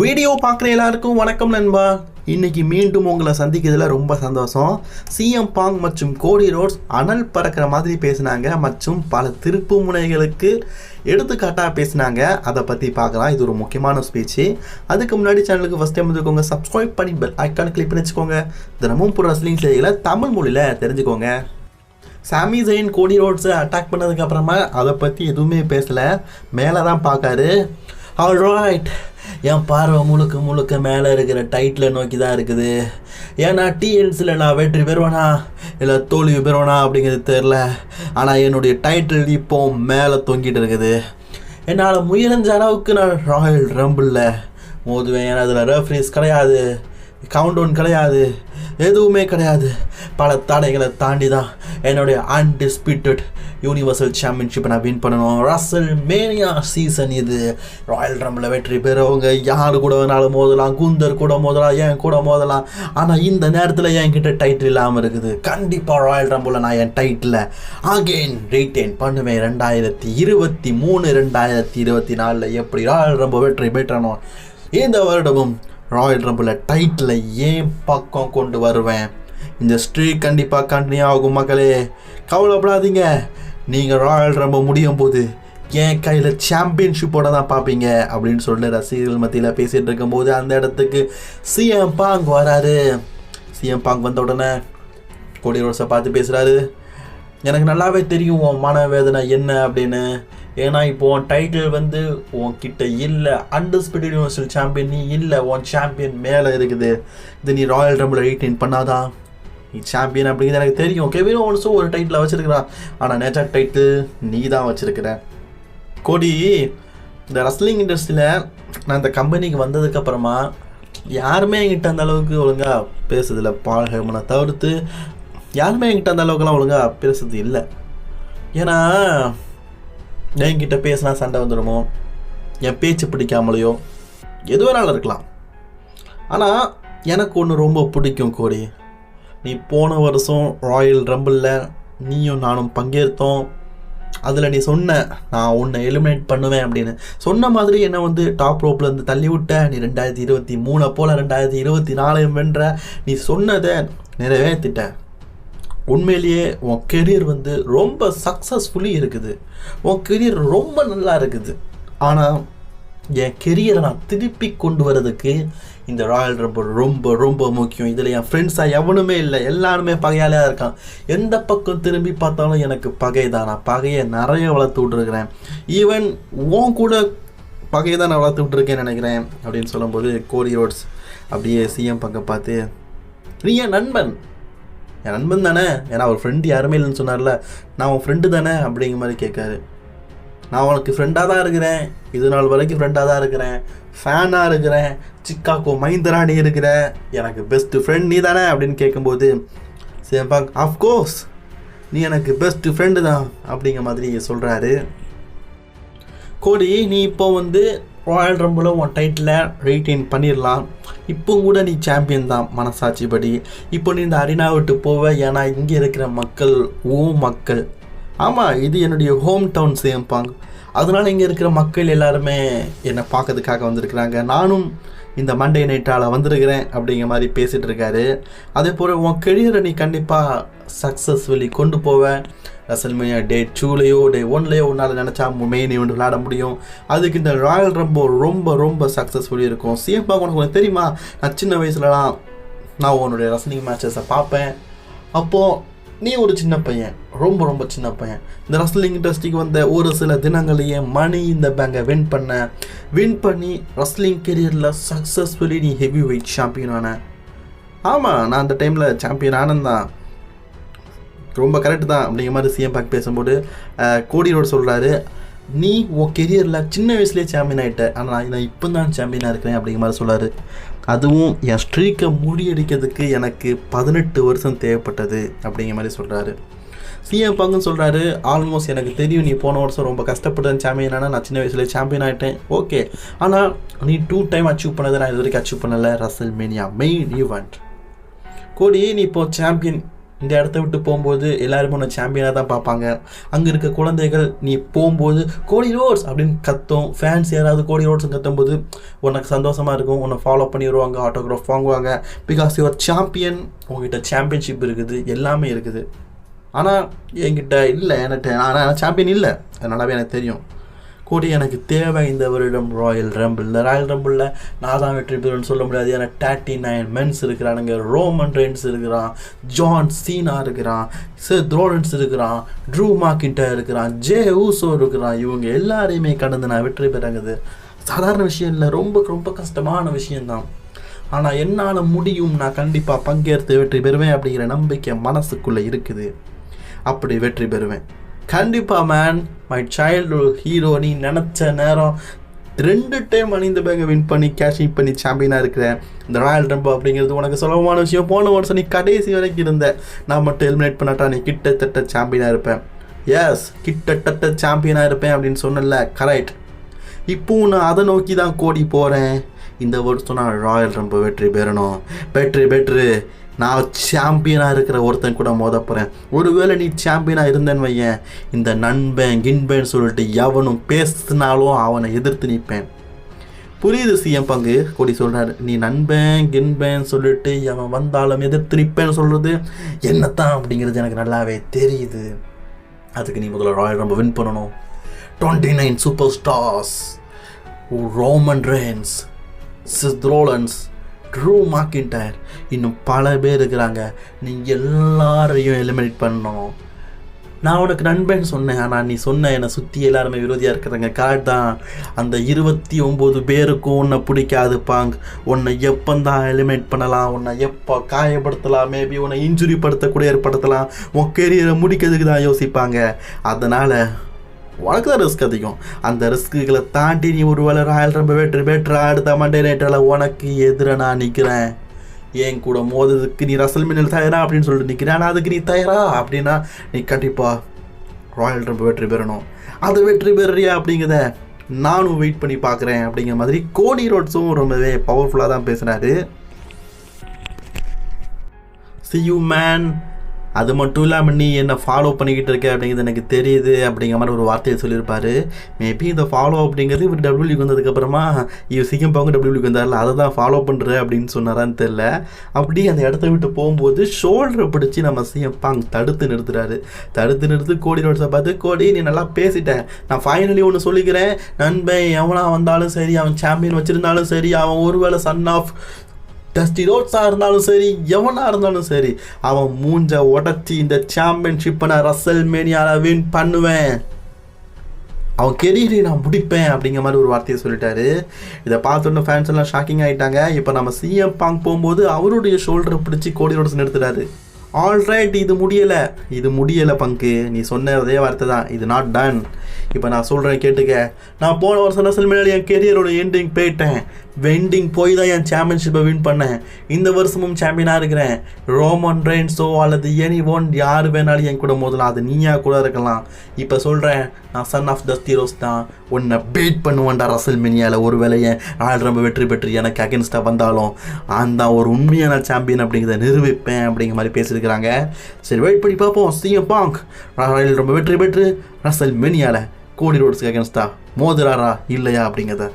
Video பார்க்குற எல்லாருக்கும் வணக்கம் நண்பா. இன்னைக்கு மீண்டும் உங்களை சந்திக்கிறதுல ரொம்ப சந்தோஷம். சிஎம் பாங் மற்றும் கோடி ரோட்ஸ் அனல் பறக்கிற மாதிரி பேசினாங்க மற்றும் பல திருப்பு முனைகளுக்கு எடுத்துக்காட்டாக பேசினாங்க. அதை பற்றி பார்க்கலாம். இது ஒரு முக்கியமான ஸ்பீச்சு அதுக்கு முன்னாடி சேனலுக்கு ஃபஸ்ட் டைம் வந்துக்கோங்க சப்ஸ்கிரைப் பண்ணி பெல் ஐக்கான் கிளிக் பண்ணி வச்சுக்கோங்க தினமும் புற ரஸ்லிங் செய்திகளை தமிழ் மொழியில் தெரிஞ்சுக்கோங்க. சாமி ஜெயின் கோடி ரோட்ஸை அட்டாக் பண்ணதுக்கப்புறமா அதை பற்றி எதுவுமே பேசலை. மேலே தான் பார்க்காரு. ஆல்ரைட் என் பார்வை முழுக்க முழுக்க மேலே இருக்கிற டைட்டில் நோக்கி தான் இருக்குது. ஏன்னா டிஎன்சியில் நான் வெற்றி பெறுவேனா? இல்லை தோல்வி பெறுவேனா அப்படிங்கிறது தெரில ஆனால் என்னுடைய டைட்டில் இப்போ மேலே தொங்கிட்டு இருக்குது. என்னால் முயலஞ்ச அளவுக்கு நான் ராயல் ரம்பிளில் மோதுவேன். ஏன்னா அதில் ரெஃப்ரீஸ் கிடையாது. கவுண்டவுன் கிடையாது. எதுவுமே கிடையாது. பல தடைகளை தாண்டி தான் என்னுடைய அன்டிஸ்பியூட்டட் யூனிவர்சல் சாம்பியன்ஷிப்பை நான் வின் பண்ணணும். ரசல் மேனியா சீசன் இது. ராயல் ரம்பில் வெற்றி பெறவங்க யார் கூட வேணாலும் மோதலாம். குந்தர் கூட மோதலாம் என் கூட மோதலாம். ஆனால் இந்த நேரத்தில் என்கிட்ட டைட்டில் இல்லாமல் இருக்குது. கண்டிப்பாக ராயல் ரம்பில் நான் என் டைட்டில் அகெயின் ரீட்டைன் பண்ணுவேன். ரெண்டாயிரத்தி இருபத்தி மூணு ரெண்டாயிரத்தி இருபத்தி நாலில் எப்படி ராயல் ரம்போ வெற்றி பெற்றணும்? இந்த வருடமும் ராயல் ரம்பில் டைட்டில் ஏன் பக்கம் கொண்டு வருவேன்? இந்த ஸ்ட்ரீக் கண்டிப்பாக கண்டினியூ ஆகும் மக்களே. கவலைப்படாதீங்க. நீங்கள் ராயல் ரொம்ப முடியும் போது என் கையில் சாம்பியன்ஷிப்போட தான் பார்ப்பீங்க? அப்படின்னு சொல்லிட்டு ரசிகர்கள் மத்தியில் பேசிகிட்டு இருக்கும்போது அந்த இடத்துக்கு சிஎம் பாங் வராரு. சிஎம் பாங் வந்த உடனே கோடி ரோஸை பார்த்து பேசுகிறாரு எனக்கு நல்லாவே தெரியும் உன் மனவேதனை என்ன? அப்படின்னு. ஏன்னா இப்போ உன் டைட்டில் வந்து உன்கிட்ட இல்லை. அண்டர்ஸ்பிரிட் யூனிவர்சல் சாம்பியன் நீ இல்லை. உன் சாம்பியன் மேலே இருக்குது. இது நீ ராயல் ரம்பிள் ரீட்டைன் பண்ணாதான் சாம்பியன் அப்படிங்கிறது எனக்கு தெரியும். கெவின் ஓவன்ஸும் ஒரு டைட்டில் வச்சுருக்கிறான். ஆனால் நேச்சர் டைட்டில் நீ தான் வச்சுருக்கிற. கோடி இந்த ரஸ்லிங் இண்டஸ்ட்ரியில் நான் இந்த கம்பெனிக்கு வந்ததுக்கப்புறமா யாருமே என்கிட்ட அந்த அளவுக்கு ஒழுங்காக பேசுதில்ல பால் ஹேமனை தவிர்த்து யாருமே என்கிட்ட அந்த அளவுக்குலாம் ஒழுங்காக பேசுறது இல்லை. ஏன்னா என்கிட்ட பேசினா சண்டை வந்துடுமோ? என் பேச்சு பிடிக்காமலையோ? எது வேணாலும் இருக்கலாம். ஆனால் எனக்கு ஒன்று ரொம்ப பிடிக்கும் கோடி. நீ போன வருஷம் ராயல் ரம்பிளில் நீயும் நானும் பங்கேற்றோம். அதில் நீ சொன்ன நான் உன்னை எலிமினேட் பண்ணுவேன் அப்படின்னு. சொன்ன மாதிரி என்னை வந்து டாப் ரோப்பில் இருந்து தள்ளி விட்ட. நீ ரெண்டாயிரத்தி இருபத்தி மூணை போல் ரெண்டாயிரத்தி இருபத்தி நாலையும் வென்ற. நீ சொன்னதை நிறைவேற்றிட்ட. உண்மையிலேயே உன் கெரியர் வந்து ரொம்ப சக்ஸஸ்ஃபுல்லி இருக்குது. உன் கெரியர் ரொம்ப நல்லா இருக்குது. ஆனால் என் கெரியரை நான் திருப்பி கொண்டு வரதுக்கு இந்த ராயல் ரப்பர் ரொம்ப ரொம்ப முக்கியம். இதில் என் ஃப்ரெண்ட்ஸாக எவனுமே இல்லை. எல்லாருமே பகையாளியாக இருக்கான். எந்த பக்கம் திரும்பி பார்த்தாலும் எனக்கு பகை தான் நான் பகையை நிறைய வளர்த்து விட்ருக்கிறேன் ஈவன் உன் கூட பகையை தான் நான் வளர்த்து விட்ருக்கேன்னு நினைக்கிறேன் அப்படின்னு சொல்லும்போது கோடி ரோட்ஸ் அப்படியே சிஎம் பக்கம் பார்த்து நீ என் நண்பன். என் நண்பன் தானே? ஏன்னா அவர் ஃப்ரெண்டு யாருமே இல்லைன்னு சொன்னார்ல. நான் உன் ஃப்ரெண்டு தானே அப்படிங்கிற மாதிரி கேட்காரு. நான் உனக்கு ஃப்ரெண்டாக தான் இருக்கிறேன். இது நாள் வரைக்கும் ஃப்ரெண்டாக தான் இருக்கிறேன். ஃபேனாக இருக்கிறேன். சிக்காக்கோ மைந்தரா நீ இருக்கிற. எனக்கு பெஸ்ட்டு ஃப்ரெண்ட் நீ தானே அப்படின்னு கேட்கும்போது சேம்பாங் ஆஃப்கோர்ஸ் நீ எனக்கு பெஸ்ட்டு ஃப்ரெண்டு தான் அப்படிங்கிற மாதிரி சொல்கிறாரு கோடி நீ இப்போ வந்து ராயல் ரம்பில் உன் டைட்டிலை ரீட்டைன் பண்ணிடலாம். இப்போ கூட நீ சாம்பியன் தான் மனசாட்சிப்படி. இப்போ நீ இந்த அரினா விட்டு போவ. ஏன்னா இங்கே இருக்கிற மக்கள் ஓ மக்கள். ஆமாம் இது என்னுடைய ஹோம் டவுன் சேம்பாங் அதனால் இங்கே இருக்கிற மக்கள் எல்லாருமே என்னை பார்க்கறதுக்காக வந்திருக்கிறாங்க. நானும் இந்த மண்டே நைட்டால் வந்திருக்கிறேன் அப்படிங்கிற மாதிரி பேசிகிட்டு இருக்காரு. அதே போல் உன் கெரியரை நீ கண்டிப்பாக சக்ஸஸ்ஃபுல்லி கொண்டு போவேன். ரசல்மையா டே டூலேயோ டே ஒன்லேயோ உன்னால் நினச்சா மெயின் ஈவெண்ட் விளையாட முடியும். அதுக்கு இந்த ராயல் ரம்போ ரொம்ப ரொம்ப சக்ஸஸ்ஃபுல்லி இருக்கும். சேஃபாக உனக்கு உனக்கு தெரியுமா? நான் சின்ன வயசுலலாம் நான் உன்னுடைய ரசனிங் மேட்சஸை பார்ப்பேன். அப்போது நீ ஒரு சின்ன பையன் ரொம்ப ரொம்ப சின்ன பையன். இந்த ரஸ்லிங் இண்டஸ்ட்ரிக்கு வந்த ஒரு சில தினங்களையே மணி இந்த பேங்கை வின் பண்ண வின் பண்ணி ரஸ்லிங் கெரியரில் சக்ஸஸ்ஃபுல்லி நீ ஹெவி வெயிட் சாம்பியன் ஆன. ஆமாம் நான் அந்த டைமில் சாம்பியன் ஆனந்தான் ரொம்ப கரெக்டு தான் அப்படிங்கிற மாதிரி சிஎம் பாக் பேசும்போது கோடியோடு சொல்கிறாரு நீ உன் கெரியரில் சின்ன வயசுலேயே சாம்பியன் ஆகிட்ட ஆனால் நான் இப்போ தான் சாம்பியனாக இருக்கிறேன் அப்படிங்கிற மாதிரி சொல்கிறாரு அதுவும் என் ஸ்ட்ரீக்கை முறியடிக்கிறதுக்கு எனக்கு பதினெட்டு வருஷம் தேவைப்பட்டது அப்படிங்கிற மாதிரி சொல்கிறாரு சிஎம் பங்குன்னு சொல்கிறாரு ஆல்மோஸ்ட் எனக்கு தெரியும் நீ போன வருஷம் ரொம்ப கஷ்டப்பட்டேன் சாம்பியன் ஆனால் நான் சின்ன வயசுலேயே சாம்பியன் ஆகிட்டேன் ஓகே. ஆனால் நீ டூ டைம் அச்சீவ் பண்ணதை நான் இது வரைக்கும் அச்சீவ் பண்ணலை ரசல் மேனியா மெயின் ஈவெண்ட் கோடி நீ இப்போ சாம்பியன் இந்த இடத்த விட்டு போகும்போது எல்லாருமே உன்னை சாம்பியனாக தான் பார்ப்பாங்க. அங்கே இருக்க குழந்தைகள் நீ போகும்போது கோடி ரோட்ஸ்! அப்படின்னு கத்தும். ஃபேன்ஸ் யாராவது கோடி ரோட்ஸ் கத்தும்போது உனக்கு சந்தோஷமாக இருக்கும். உன்னை ஃபாலோ பண்ணி வருவாங்க ஆட்டோகிராஃப் வாங்குவாங்க பிகாஸ் யுவர் சாம்பியன் உங்ககிட்ட சாம்பியன்ஷிப் இருக்குது எல்லாமே இருக்குது. ஆனால் என்கிட்ட இல்லை என்கிட்ட நான் சாம்பியன் இல்லை. அது நல்லாவே எனக்கு தெரியும். கூட எனக்கு தேவை இந்த வருடம் ராயல் ரம்பிள் இந்த ராயல் ரம்பிளில் நான் தான் வெற்றி பெறுவேன்னு சொல்ல முடியாது. ஏன்னா தேர்ட்டி நைன் மென்ஸ் இருக்கிறானுங்க. ரோமன் ரெயின்ஸ் இருக்கிறான். ஜான் சீனா இருக்கிறான். சர் த்ரோலன்ஸ் இருக்கிறான். ட்ரூ மாக்கிட்ட இருக்கிறான். ஜே ஊசோ இருக்கிறான். இவங்க எல்லாரையுமே கடந்து நான் வெற்றி பெறங்குது. சாதாரண விஷயம் இல்லை. ரொம்ப ரொம்ப கஷ்டமான விஷயம்தான் ஆனால் என்னால் முடியும். நான் கண்டிப்பாக பங்கேற்று வெற்றி பெறுவேன் அப்படிங்கிற நம்பிக்கை மனசுக்குள்ளே இருக்குது. அப்படி வெற்றி பெறுவேன். கண்டிப்பாக மேன் மை சைல்டுஹுட் ஹீரோ நீ நினச்ச நேரம் ரெண்டு டைம் அணிந்த பேங்கை வின் பண்ணி கேஷிங் பண்ணி சாம்பியனாக இருக்கிறேன் இந்த ராயல் ட்ரம்ப் அப்படிங்கிறது உனக்கு சுலபமான விஷயம். போன வருஷம் நீ கடைசி வரைக்கும் இருந்த. நான் மட்டும் எலிமினேட் பண்ணாட்டா நீ கிட்டத்தட்ட சாம்பியனாக இருப்பேன். எஸ் கிட்டத்தட்ட சாம்பியனாக இருப்பேன் அப்படின்னு சொன்னல கரெக்ட் இப்போவும் நான் அதை நோக்கி தான் கோடி போகிறேன் இந்த வருஷம் நான் ராயல் ரம்போ வெற்றி பெறணும். பெற்று பெற்று நான் சாம்பியனாக இருக்கிற ஒருத்தன் கூட மோத போகிறேன் ஒருவேளை நீ சாம்பியனாக இருந்தேன்னு வையேன் இந்த நண்பன் கின்பேன்னு சொல்லிட்டு எவனும் பேசினாலும் அவனை எதிர்த்து நிற்பேன் புரியுது சிஎம் பங்கு? கொடி சொல்கிறாரு நீ நண்பன் கின்பேன் சொல்லிட்டு அவன் வந்தாலும் எதிர்த்து நிற்பேன்னு சொல்கிறது என்னத்தான்? அப்படிங்கிறது எனக்கு நல்லாவே தெரியுது. அதுக்கு நீ முதல்ல ராயல் ரொம்ப வின் பண்ணணும். Twenty nine superstars Roman Reigns Seth Rollins Drew McIntyre இன்னும் பல பேர் இருக்கிறாங்க. நீ எல்லாரையும் எலிமினேட் பண்ணணும். நான் உனக்கு நண்பன் சொன்னேன். ஆனால் நீ சொன்ன என்னை சுற்றி எல்லாருமே விரோதியாக இருக்கிறாங்க. கார்டு தான். அந்த இருபத்தி ஒம்பது பேருக்கும் உன்னை பிடிக்காது பாங் உன்னை எப்பந்தான் எலிமினேட் பண்ணலாம்? உன்னை எப்போ காயப்படுத்தலாம்? மேபி உன்னை இன்ஜுரி படுத்தக்கூட ஏற்படுத்தலாம். உன் கெரியரை முடிக்கிறதுக்கு தான் யோசிப்பாங்க. அதனால் உனக்கு தான் ரிஸ்க் அதிகம். அந்த ரிஸ்க்குகளை தாண்டி நீ ஒரு வேளை ராயல் ரொம்ப வெற்றி பெற்றா அடுத்த மண்டே நைட்டில் உனக்கு எதிர நான் நிற்கிறேன் என் கூட மோதுறதுக்கு நீ ரசல் மின்னல் தயாரா அப்படின்னு சொல்லிட்டு நிற்கிறேன் ஆனால் அதுக்கு நீ தயாரா அப்படின்னா நீ கண்டிப்பாக ராயல் ரொம்ப வெற்றி பெறணும். அது வெற்றி பெறுறியா அப்படிங்கிறத நானும் வெயிட் பண்ணி பார்க்குறேன் அப்படிங்கிற மாதிரி கோடி ரோட்ஸும் ரொம்பவே பவர்ஃபுல்லாக தான் பேசுனாரு சி யூ மேன் அது மட்டும் இல்லாமல் நீ என்னை ஃபாலோ பண்ணிக்கிட்டு இருக்க அப்படிங்கிறது எனக்கு தெரியுது அப்படிங்கிற மாதிரி ஒரு வார்த்தையை சொல்லியிருப்பாரு. மேபி இந்த ஃபாலோ அப்படிங்கிறது இவர் டபிள்யூக்கு வந்ததுக்கப்புறமா இவர் சிங்கம் பாங்க டபிள்யூக்கு வந்தார்ல அதை தான் ஃபாலோ பண்ணுற அப்படின்னு சொன்னாரான்னு தெரில அப்படி அந்த இடத்த விட்டு போகும்போது ஷோல்டரை பிடிச்சி நம்ம சிஎம் பாங் தடுத்து நிறுத்துறாரு. தடுத்து நிறுத்து கோடி நோட்ஸை பார்த்து கோடி நீ நல்லா பேசிட்டேன் நான் ஃபைனலி ஒன்று சொல்லிக்கிறேன். நண்பன் எவனா வந்தாலும் சரி அவன் சாம்பியன் வச்சுருந்தாலும் சரி அவன் ஒருவேளை சன் ஆஃப் டஸ்டி ரோட்ஸாக இருந்தாலும் சரி எவனாக இருந்தாலும் சரி அவன் மூஞ்ச உடச்சி இந்த சாம்பியன்ஷிப்பை நான் ரசல் மேனியால் வின் பண்ணுவேன். அவன் கெரியரை நான் முடிப்பேன் அப்படிங்கிற மாதிரி ஒரு வார்த்தையை சொல்லிட்டாரு. இதை பார்த்தோன்னே ஃபேன்ஸ் எல்லாம் ஷாக்கிங் ஆகிட்டாங்க இப்போ நம்ம சிஎம் பாங் போகும்போது அவருடைய ஷோல்டரை பிடிச்சி கோடி ரோட்ஸ் நிறுத்துறாரு. ஆல்ரைட் இது முடியலை. இது முடியலை பங்கு நீ சொன்ன அதே வார்த்தை தான். இது நாட் டன் இப்போ நான் சொல்கிறேன் கேட்டுக்க. நான் போன வருஷம் ரசல் முன்னாடி என் கெரியரோட எண்டிங் போயிட்டேன். வெண்டிங் போய் தான் என் சாம்பியன்ஷிப்பை வின் பண்ணேன். இந்த வருஷமும் சாம்பியனாக இருக்கிறேன். ரோமன் ரெயின்ஸோ அல்லது எனி ஒன் யார் வேணாலும் என் கூட மோதலாம். அது நீயா கூட இருக்கலாம். இப்போ சொல்கிறேன் நான் சன் ஆஃப் தஸ்திரோஸ் தான். உன்னை பீட் பண்ணுவேன்டா ரசல் மினியாவில் ஒரு வேலையை ஆள் ரொம்ப வெற்றி பெற்று எனக்கு அகேன்ஸ்டாக வந்தாலும் அந்த ஒரு உண்மையான சாம்பியன் அப்படிங்கிறத நிரூபிப்பேன் அப்படிங்கிற மாதிரி பேசியிருக்கிறாங்க. சரி வெயிட் பண்ணி பார்ப்போம். சிஎம் பாங்க் ராயல் ரொம்ப வெற்றி பெற்று ரசல் மினியாவில் கோடி ரோட்ஸ்க்கு அகேன்ஸ்டா மோதுறாரா இல்லையா அப்படிங்கிறத